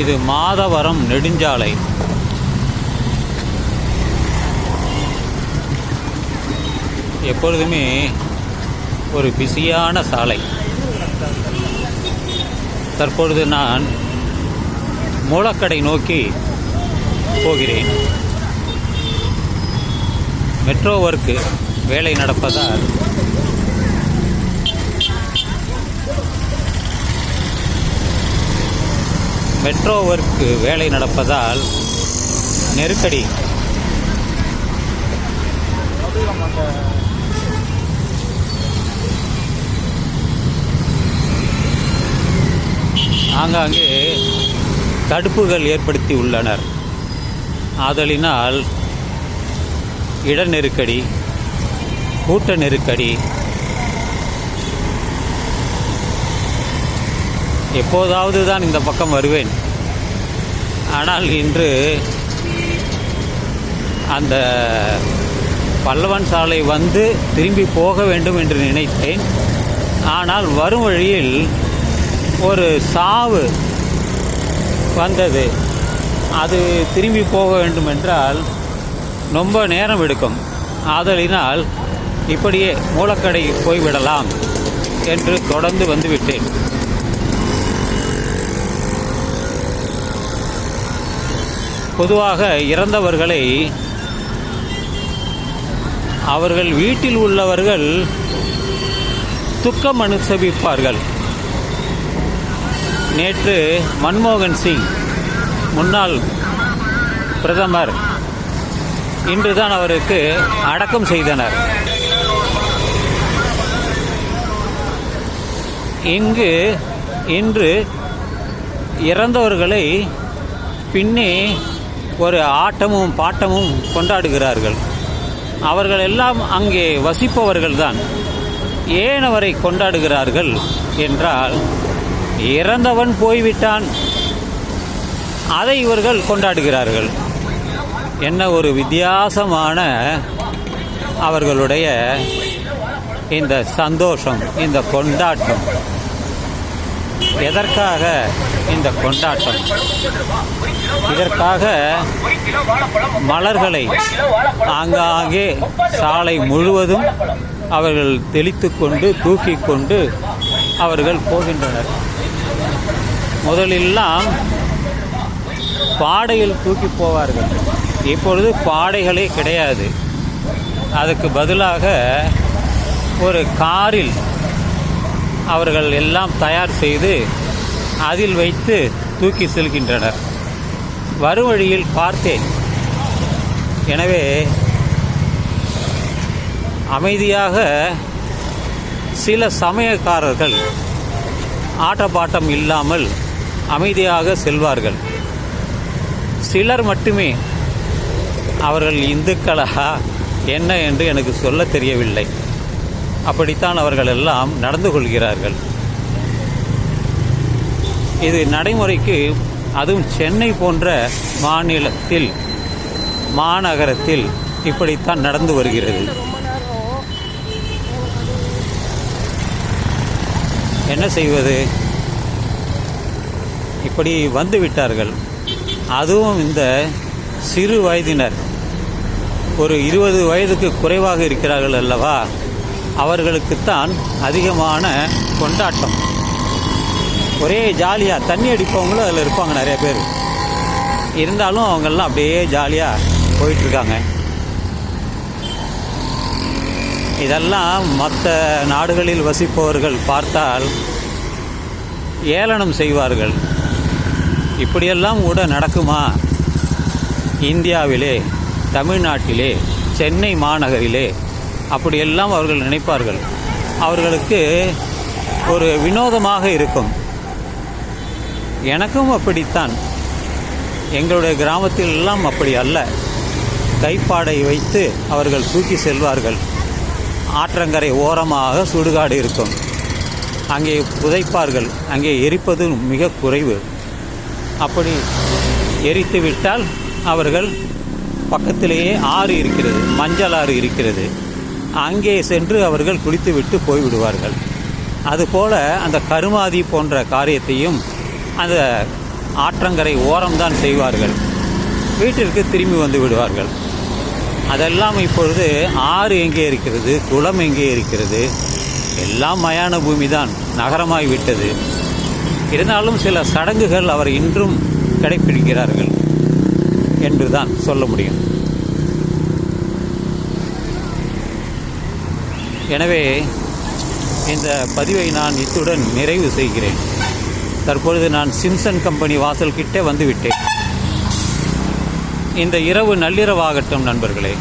இது மாதவரம் நெடுஞ்சாலை. எப்பொழுதுமே ஒரு பிஸியான சாலை. தற்பொழுது நான் மூலக்கடை நோக்கி போகிறேன். மெட்ரோ ஒர்க்கு வேலை நடப்பதால் மெட்ரோ ஒர்க் வேலை நடப்பதால் நெருக்கடி. ஆங்காங்கே தடுப்புகள் ஏற்படுத்தி உள்ளனர். ஆதலினால் இட நெருக்கடி கூட்ட நெருக்கடி எப்போதாவது தான் இந்த பக்கம் வருவேன். ஆனால் இன்று அந்த பல்லவன் சாலை வந்து திரும்பி போக வேண்டும் என்று நினைத்தேன். ஆனால் வரும் வழியில் ஒரு சாவு வந்தது. அது திரும்பி போக வேண்டும் என்றால் ரொம்ப நேரம் எடுக்கும். ஆதலினால் இப்படியே மூலக்கடை போய்விடலாம் என்று தொடர்ந்து வந்துவிட்டேன். பொதுவாக இறந்தவர்களை அவர்கள் வீட்டில் உள்ளவர்கள் துக்கம் அனுசவிப்பார்கள் நேற்று மன்மோகன் சிங் முன்னாள் பிரதமர் இன்றுதான் அவருக்கு அடக்கம் செய்தனர். இங்கு இன்று இறந்தவர்களை பின்னே ஒரு ஆட்டமும் பாட்டமும் கொண்டாடுகிறார்கள். அவர்கள் எல்லாம் அங்கே வசிப்பவர்கள்தான். ஏன் அவரை கொண்டாடுகிறார்கள் என்றால் இறந்தவன் போய்விட்டான். அதை இவர்கள் கொண்டாடுகிறார்கள். என்ன ஒரு வித்தியாசமான அவர்களுடைய இந்த சந்தோஷம் இந்த கொண்டாட்டம். எதற்காக இந்த கொண்டாட்டம்? இதற்காக மலர்களை ஆங்காங்கே சாலை முழுவதும் அவர்கள் தெளித்து கொண்டு தூக்கி கொண்டு அவர்கள் போகின்றனர். முதலெல்லாம் பாடையில் தூக்கி போவார்கள். இப்பொழுது பாடைகளே கிடையாது. அதுக்கு பதிலாக ஒரு காரில் அவர்கள் எல்லாம் தயார் செய்து அதில் வைத்து தூக்கி செல்கின்றனர். வருவழியில் பார்த்தேன். எனவே அமைதியாக சில சமயக்காரர்கள் ஆட்டப்பாட்டம் இல்லாமல் அமைதியாக செல்வார்கள். சிலர் மட்டுமே அவர்கள் இந்துக்களா என்ன என்று எனக்கு சொல்ல தெரியவில்லை. அப்படித்தான் அவர்கள் எல்லாம் நடந்து கொள்கிறார்கள். இது நடைமுறைக்கு அதுவும் சென்னை போன்ற மாநிலத்தில் மாநகரத்தில் இப்படித்தான் நடந்து வருகிறது. என்ன செய்வது? இப்படி வந்து விட்டார்கள். அதுவும் இந்த சிறு வயதினர். ஒரு இருபது வயதுக்கு குறைவாக இருக்கிறார்கள் அல்லவா? அவர்களுக்குத்தான் அதிகமான கொண்டாட்டம். ஒரே ஜாலியாக தண்ணி அடிப்பவங்களும் அதில் இருப்பாங்க நிறைய பேர். இருந்தாலும் அவங்கெல்லாம் அப்படியே ஜாலியாக போயிட்டுருக்காங்க. இதெல்லாம் மற்ற நாடுகளில் வசிப்பவர்கள் பார்த்தால் ஏளனம் செய்வார்கள். இப்படியெல்லாம் கூட நடக்குமா? இந்தியாவிலே தமிழ்நாட்டிலே சென்னை மாநகரிலே அப்படியெல்லாம் அவர்கள் நினைப்பார்கள். அவர்களுக்கு ஒரு வினோதமாக இருக்கும். எனக்கும் அப்படித்தான். எங்களுடைய கிராமத்தில் எல்லாம் அப்படி அல்ல. கைப்பாடை வைத்து அவர்கள் தூக்கி செல்வார்கள். ஆற்றங்கரை ஓரமாக சுடுகாடு இருக்கும். அங்கே புதைப்பார்கள். அங்கே எரிப்பது மிக குறைவு. அப்படி எரித்து விட்டால் அவர்கள் பக்கத்திலேயே ஆறு இருக்கிறது மஞ்சள் ஆறு இருக்கிறது. அங்கே சென்று அவர்கள் குளித்துவிட்டு போய்விடுவார்கள். அதுபோல அந்த கருமாதி போன்ற காரியத்தையும் அந்த ஆற்றங்கரை ஓரம்தான் செய்வார்கள். வீட்டிற்கு திரும்பி வந்து விடுவார்கள். அதெல்லாம் இப்பொழுது ஆறு எங்கே இருக்கிறது குளம் எங்கே இருக்கிறது? எல்லாம் மயான பூமி தான் நகரமாய் விட்டது. இருந்தாலும் சில சடங்குகள் அவர் இன்றும் கடைப்பிடிக்கிறார்கள். என்றுதான் சொல்ல முடியும். எனவே இந்த பதிவை நான் இத்துடன் நிறைவு செய்கிறேன். தற்பொழுது நான் சிம்சன் கம்பெனி வாசல் கிட்டே வந்துவிட்டேன் இந்த இரவு நள்ளிரவாகட்டும் நண்பர்களே.